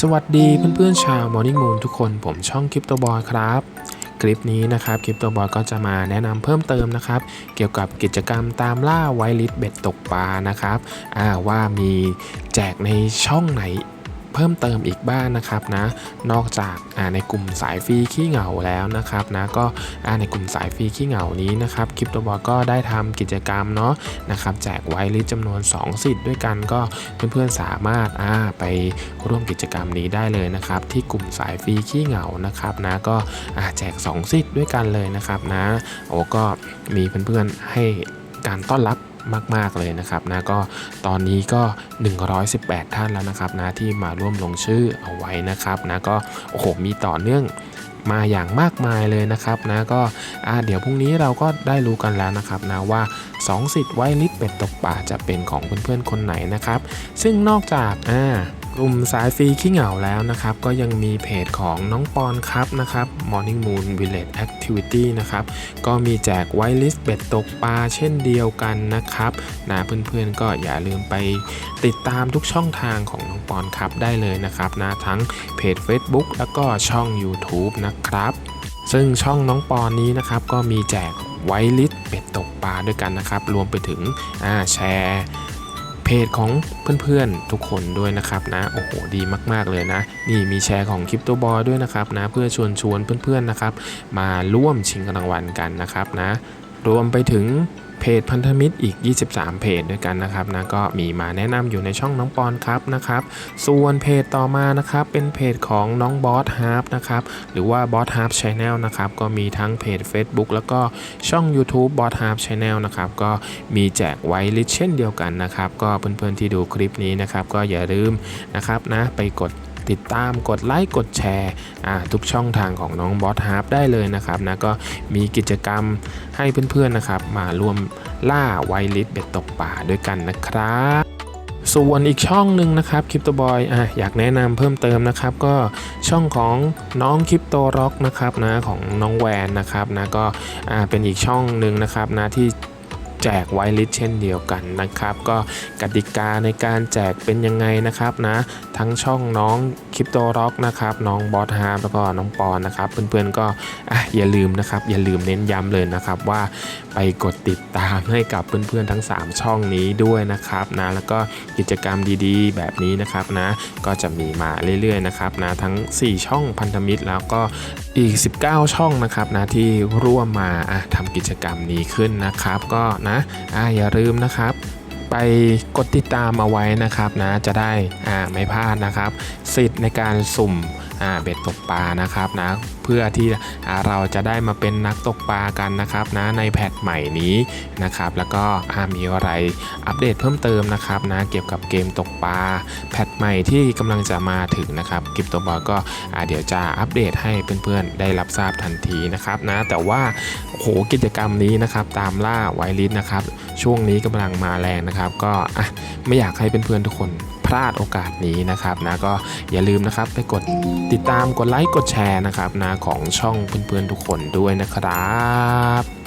สวัสดีเพื่อนๆชาว Morning Moon ทุกคนผมช่องคริปโตบอยครับ คลิปนี้นะครับคริปโตบอยก็จะมาแนะนำเพิ่มเติมนะครับ เกี่ยวกับกิจกรรมตามล่าไวลิสเบ็ดตกปลานะครับว่ามีแจกในช่องไหน เพิ่มเติมอีกบ้างนะครับนะ นอกจากาในกลุ่มสายฟรีขี้เหงาแล้วนะครับนะก็ในกลุ่มสายฟรีขี้เหงานี้นะครับคริปโตบอก็ได้ทำกิจกรรมเนาะนะครับแจกไวลิสจำนวน 2 สิทธิ์ด้วยกันก็เพื่อนๆสามารถาไปร่วมกิจกรรมนี้ได้เลยนะครับ ที่กลุ่มสายฟรีขี้เหงานะครับนะก็แจก 2 สิทธิ์ด้วยกันเลยนะครับนะโอ้ก็มีเพื่อนๆให้การต้อนรับ มาก ๆ เลยนะครับนะก็ตอนนี้ก็ 118 ท่านแล้วนะครับนะที่มาร่วมลงชื่อเอาไว้นะครับนะก็โอ้โหมีต่อเนื่องมาอย่างมากมายเลยนะครับนะก็อ่าเดี๋ยวพรุ่งนี้เราก็ได้รู้กันแล้วนะครับนะว่า2สิทธิ์ไว้ลิสเป็ดตกป่าจะเป็นของเพื่อนๆคนไหนนะครับ ซึ่งนอกจากอ่า กลุ่มสายฟรีขี้เหงาแล้วนะครับ ก็ยังมีเพจของน้องปอนครับนะครับ Morning Moon Village Activity นะครับ ก็มีแจกไวลิสเบ็ดตกปลาเช่นเดียวกันนะครับนะเพื่อนๆก็อย่าลืมไปติดตามทุกช่องทางของน้องปอนครับได้เลยนะครับนะทั้งเพจ Facebook แล้วก็ช่อง YouTube นะครับ ซึ่งช่องน้องปอนนี้นะครับก็มีแจกไวลิสเป็ดตกปลาด้วยกันนะครับ รวมไปถึงอ่าแชร์ จของเพื่อนๆทุกคนด้วยนะครับนะโอ้โหดีมากๆเลยนะ นี่มีแชร์ของคริปโตบอยด้วยนะครับนะเพื่อชวนชวนเพื่อนๆนะครับ มาร่วมชิงรางวัลกันนะครับนะ รวมไปถึงเพจพันธมิตรอีก 23 เพจด้วยกันนะครับนะก็มีมาแนะนำอยู่ในช่องน้องปอนครับนะครับส่วนเพจต่อมานะครับเป็นเพจของน้องบอสฮาร์ปนะครับหรือว่าบอสฮาร์ปชาแนลนะครับก็มีทั้งเพจ Facebook แล้วก็ช่อง YouTube บอสฮาร์ปชาแนลนะครับก็มีแจกไว้ลิสเช่นเดียวกันนะครับก็เพื่อนๆที่ดูคลิปนี้นะครับก็อย่าลืมนะครับนะไปกด ติดตามกดไลค์กดแชร์ทุกช่องทางของน้องบอสฮาร์ปได้เลยนะครับนะก็มีกิจกรรมให้เพื่อนๆนะครับ มาร่วมล่าไวลิสเบ็ดตกป่าด้วยกันนะครับส่วนอีกช่องหนึ่งนะครับคริปโตบอยอะอยากแนะนำเพิ่มเติมนะครับ ก็ช่องของน้องคริปโตร็อกนะครับนะของน้องแวนนะครับนะก็อ่าเป็นอีกช่องหนึ่งนะครับนะที่ แจกไวลิสเช่นเดียวกันนะครับ ก็กติกาในการแจกเป็นยังไงนะครับนะ ทั้งช่องน้องคริปโตร็อกนะครับน้องบอสฮาร์แล้วก็น้องปอนนะครับ เพื่อนๆก็อะอย่าลืมนะครับ อย่าลืมเน้นย้ำเลยนะครับว่าไปกดติดตามให้กับเพื่อนๆทั้ง 3 ช่องนี้ด้วยนะครับนะแล้วก็กิจกรรมดีๆ แบบนี้นะครับนะก็จะมีมาเรื่อยๆนะครับนะทั้ง 4 ช่องพันธมิตรแล้วก็ อีก 19 ช่องนะครับนะที่ร่วมมาทำกิจกรรมนี้ขึ้นนะครับ ก็นะอะอย่าลืมนะครับไปกดติดตามเอาไว้นะครับนะจะได้ไม่พลาดนะครับ สิทธิ์ในการสุ่มเบ็ดตกปลานะครับนะเพื่อที่เราจะได้มาเป็นนักตกปลากันนะครับนะในแพทใหม่นี้นะครับแล้วก็มีอะไรอัปเดตเพิ่มเติมนะครับนะเกี่ยวกับเกมตกปลาแพทใหม่ที่กำลังจะมาถึงนะครับกิฟตัวบอยก็เดี๋ยวจะอัปเดตให้เพื่อนๆได้รับทราบทันทีนะครับนะแต่ว่าโหกิจกรรมนี้นะครับตามล่าไวลิสนะครับช่วงนี้กำลังมาแรงนะครับก็ไม่อยากให้เพื่อนๆทุกคน พลาดโอกาสนี้นะครับนะก็อย่าลืมนะครับไปกดติดตามกดไลค์กดแชร์นะครับนะของช่องเพื่อนๆทุกคนด้วยนะครับ